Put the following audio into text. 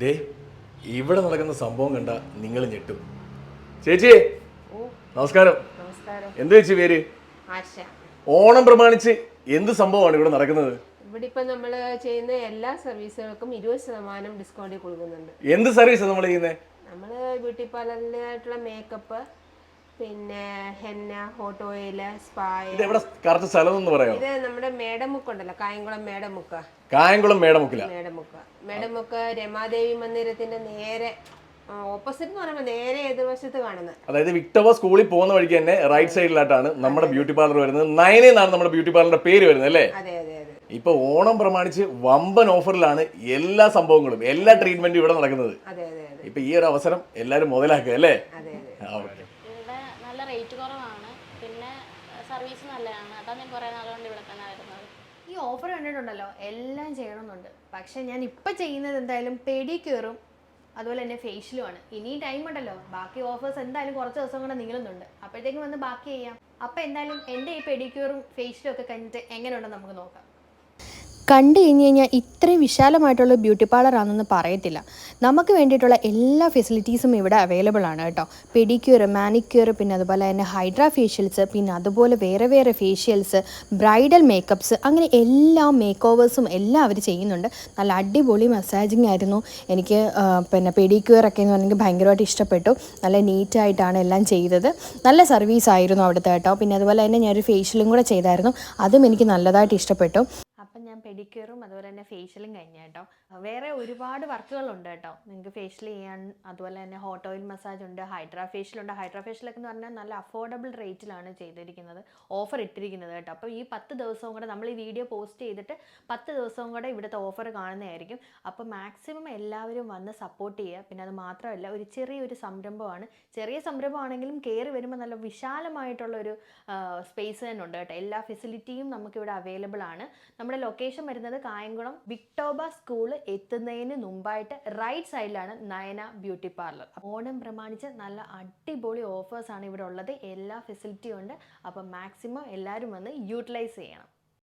ദേ ഇവിടെ നടക്കുന്ന സംഭവം കണ്ട നിങ്ങൾ ഞെട്ടും. ചേച്ചി നമസ്കാരം. എന്ത് ചേച്ചി പേര്? ഓണം പ്രമാണിച്ച് എന്ത് സംഭവമാണ് ഇവിടെ നടക്കുന്നത്? ഇവിടെ ഇപ്പൊ നമ്മൾ ചെയ്യുന്ന എല്ലാ സർവീസുകൾക്കും ഇരുപത് ശതമാനം ഡിസ്കൗണ്ട് കൊടുക്കുന്നുണ്ട്. എന്ത് സർവീസ് നമ്മൾ ചെയ്യുന്നത് നമ്മൾ ബ്യൂട്ടി പാർലറിനായിട്ടുള്ള മേക്കപ്പ് പിന്നെ ഹെന്ന ഹോട്ട് ഓയിൽ സ്പായ ഇത് എവിടെ കറക്റ്റ് സ്ഥലം എന്ന് ഇത് നമ്മുടെ മേടമുക്ക് ഉണ്ടല്ലോ കായംകുളം മേടമുക്ക്. കായംകുളം മേടമുക്കില? മേടമുക്ക്. മേടമുക്ക് രമാദേവി മന്ദിരത്തിന്റെ നേരെ ഓപ്പോസിറ്റ് എന്ന് പറയുമ്പോൾ നേരെ എതിർവശത്ത് കാണുന്നത് അതായത് വിക്ടോവ സ്കൂളിൽ പോകുന്ന വഴിക്ക് തന്നെ റൈറ്റ് സൈഡിലായിട്ടാണ് നമ്മുടെ ബ്യൂട്ടി പാർലർ വരുന്നത്. നയനെ എന്നാണ് നമ്മുടെ ബ്യൂട്ടി പാർലറിന്റെ പേര് വരുന്നത് അല്ലേ? അതെ അതെ അതെ. ഇപ്പൊ ഓണം പ്രമാണിച്ച് വമ്പൻ ഓഫറിലാണ് എല്ലാ സംഭവങ്ങളും എല്ലാ ട്രീറ്റ്മെന്റും ഇവിടെ നടക്കുന്നത്. ഇപ്പൊ ഈ ഒരു അവസരം എല്ലാരും മുതലാക്കുക അല്ലേ? അതെ അതെ ആ, okay. ഇവിടെ നല്ല റേറ്റ് കുറവാണ്. പിന്നെ സർവീസ് നല്ലതാണ്. അതാണ് ഞാൻ കുറേ നാളുകൊണ്ട് ഇവിടെ തന്നെ വരുന്നത്. ഈ ഓഫർ കണ്ടിട്ടുണ്ടല്ലോ? എല്ലാം ചെയ്യണമെന്നുണ്ട്. പക്ഷെ ഞാൻ ഇപ്പം ചെയ്യുന്നത് എന്തായാലും പെഡിക്യൂറും അതുപോലെ തന്നെ ഫേഷ്യലുമാണ് ഇനി ടൈം ഉണ്ടല്ലോ. ബാക്കി ഓഫേഴ്സ് എന്തായാലും കുറച്ച് ദിവസം കൂടെ നീളുന്നുണ്ട്. അപ്പോഴത്തേക്കും വന്ന് ബാക്കി ചെയ്യാം. അപ്പം എന്തായാലും എന്റെ ഈ പെഡിക്യൂറും ഫേഷ്യലും ഒക്കെ കഴിഞ്ഞിട്ട് എങ്ങനെയുണ്ടെന്ന് നമുക്ക് നോക്കാം. കണ്ടു കഴിഞ്ഞ് കഴിഞ്ഞാൽ ഇത്രയും വിശാലമായിട്ടുള്ള ബ്യൂട്ടി പാർലർ ആണെന്ന് പറയത്തില്ല. നമുക്ക് വേണ്ടിയിട്ടുള്ള എല്ലാ ഫെസിലിറ്റീസും ഇവിടെ അവൈലബിൾ ആണ് കേട്ടോ. പെഡിക്യൂർ മാനിക്യൂർ പിന്നെ അതുപോലെ തന്നെ ഹൈഡ്രാ ഫേഷ്യൽസ് പിന്നെ അതുപോലെ വേറെ വേറെ ഫേഷ്യൽസ് ബ്രൈഡൽ മേക്കപ്സ് അങ്ങനെ എല്ലാ മേക്ക് ഓവേഴ്സും എല്ലാം അവർ ചെയ്യുന്നുണ്ട്. നല്ല അടിപൊളി മസാജിങ് ആയിരുന്നു. എനിക്ക് പിന്നെ പെഡിക്യൂർ ഒക്കെ എന്ന് പറഞ്ഞെങ്കിൽ ഭയങ്കരമായിട്ട് ഇഷ്ടപ്പെട്ടു. നല്ല നീറ്റായിട്ടാണ് എല്ലാം ചെയ്തത്. നല്ല സർവീസ് ആയിരുന്നു അവിടുത്തെ കേട്ടോ. പിന്നെ അതുപോലെ തന്നെ ഞാനൊരു ഫേഷ്യലും കൂടെ ചെയ്തായിരുന്നു. അതും എനിക്ക് നല്ലതായിട്ട് ഇഷ്ടപ്പെട്ടു. ഞാൻ പെഡിക്യൂറും അതുപോലെ തന്നെ ഫേഷ്യലും കഴിഞ്ഞ കേട്ടോ. വേറെ ഒരുപാട് വർക്കുകളുണ്ട് കേട്ടോ. നിങ്ങൾക്ക് ഫേഷ്യൽ ചെയ്യാൻ അതുപോലെ തന്നെ ഹോട്ട് ഓയിൽ മസാജ് ഉണ്ട് ഹൈഡ്രാ ഫേഷ്യൽ ഉണ്ട്. ഹൈഡ്രാ ഫേഷ്യലൊക്കെ എന്ന് പറഞ്ഞാൽ നല്ല അഫോർഡബിൾ റേറ്റിലാണ് ചെയ്തിരിക്കുന്നത് ഓഫർ ഇട്ടിരിക്കുന്നത് കേട്ടോ. അപ്പോൾ ഈ പത്ത് ദിവസവും കൂടെ നമ്മൾ ഈ വീഡിയോ പോസ്റ്റ് ചെയ്തിട്ട് പത്ത് ദിവസവും കൂടെ ഇവിടുത്തെ ഓഫർ കാണുന്നതായിരിക്കും. അപ്പോൾ മാക്സിമം എല്ലാവരും വന്ന് സപ്പോർട്ട് ചെയ്യുക. പിന്നെ അത് മാത്രമല്ല ഒരു ചെറിയൊരു സംരംഭമാണ്. ചെറിയ സംരംഭമാണെങ്കിലും കയറി വരുമ്പോൾ നല്ല വിശാലമായിട്ടുള്ള ഒരു സ്പേസ് തന്നെ ഉണ്ട് കേട്ടോ. എല്ലാ ഫെസിലിറ്റിയും നമുക്കിവിടെ അവൈലബിൾ ആണ്. നമ്മുടെ ലൊക്കേഷൻ വരുന്നത് കായംകുളം വിക്ടോബ സ്കൂൾ എത്തുന്നതിന് മുമ്പായിട്ട് റൈറ്റ് സൈഡിലാണ് നയന ബ്യൂട്ടി പാർലർ ഓണം പ്രമാണിച്ച് നല്ല അടിപൊളി ഓഫേഴ്സ് ആണ് ഇവിടെ ഉള്ളത്. എല്ലാ ഫെസിലിറ്റിയും ഉണ്ട്. അപ്പം മാക്സിമം എല്ലാവരും വന്ന് യൂട്ടിലൈസ് ചെയ്യണം.